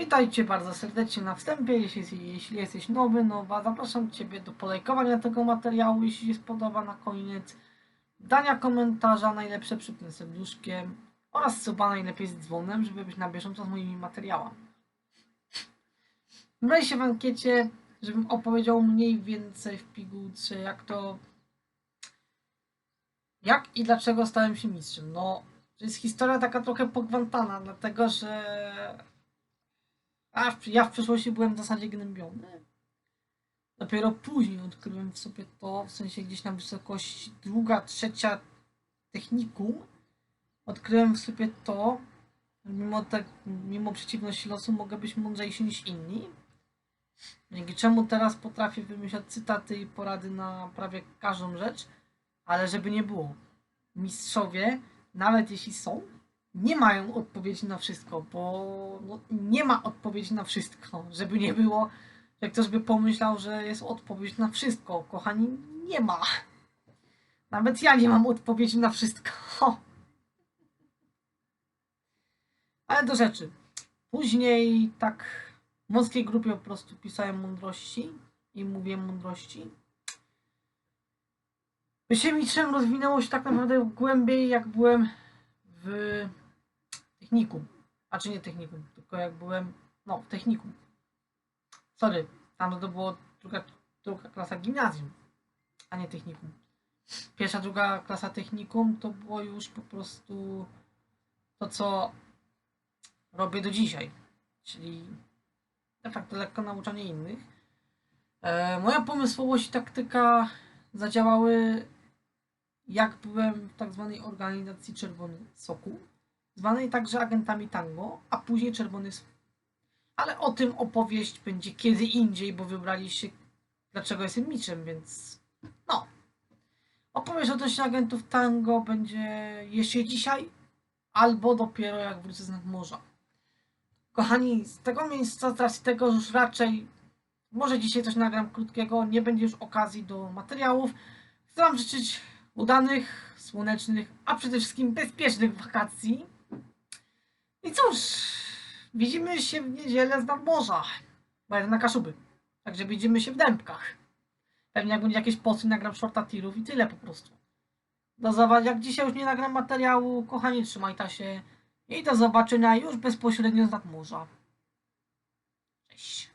Witajcie bardzo serdecznie na wstępie. Jeśli, jeśli jesteś nowy, nowa, zapraszam Ciebie do polajkowania tego materiału, jeśli się spodoba na koniec. Dania komentarza, najlepsze przypnę serduszkiem oraz suba najlepiej z dzwonem, żeby być na bieżąco z moimi materiałami. Wybrali się w ankiecie, żebym opowiedział mniej więcej w pigułce, jak to... Jak i dlaczego stałem się mistrzem. No, to jest historia taka trochę pogwantana, dlatego że a ja w przeszłości byłem w zasadzie gnębiony. Dopiero później odkryłem w sobie to, w sensie gdzieś na wysokości druga, trzecia technikum, odkryłem w sobie to, mimo, te, mimo przeciwności losu mogę być mądrzejszy niż inni. Dzięki czemu teraz potrafię wymyślać cytaty i porady na prawie każdą rzecz, ale żeby nie było. Mistrzowie, nawet jeśli są, nie mają odpowiedzi na wszystko, bo no, nie ma odpowiedzi na wszystko. Żeby nie było, że ktoś by pomyślał, że jest odpowiedź na wszystko. Kochani, nie ma. Nawet ja nie mam odpowiedzi na wszystko. Ale do rzeczy. Później tak w wąskiej grupie po prostu pisałem mądrości i mówiłem mądrości. Bycie mistrzem rozwinęło się tak naprawdę głębiej, jak byłem w technikum. A czy nie technikum, tylko jak byłem, no, w technikum. Sorry, tam to było druga, druga klasa gimnazjum, a nie technikum. Pierwsza, druga klasa technikum to było już po prostu to, co robię do dzisiaj. Czyli de facto lekko nauczanie innych. E, moja pomysłowość i taktyka zadziałały jak byłem w tak zwanej organizacji Czerwony Sokół, zwanej także agentami tango, a później Czerwony Sokół. Ale o tym opowieść będzie kiedy indziej, bo wybraliście dlaczego jestem mistrzem, więc no. Opowieść odnośnie agentów tango będzie jeszcze dzisiaj, albo dopiero jak wrócę z nadmorza. Kochani, z tego miejsca, z racji tego, już raczej może dzisiaj coś nagram krótkiego, nie będzie już okazji do materiałów. Chcę Wam życzyć udanych, słonecznych, a przede wszystkim bezpiecznych wakacji. I cóż, widzimy się w niedzielę z nadmorza. Bo jadę na Kaszuby. Także widzimy się w dębkach. Pewnie jak będzie jakieś posty, nagram shorta tirów i tyle po prostu. Do zobaczenia. Jak dzisiaj już nie nagram materiału, kochani, trzymajcie się. I do zobaczenia już bezpośrednio z nadmorza. Cześć.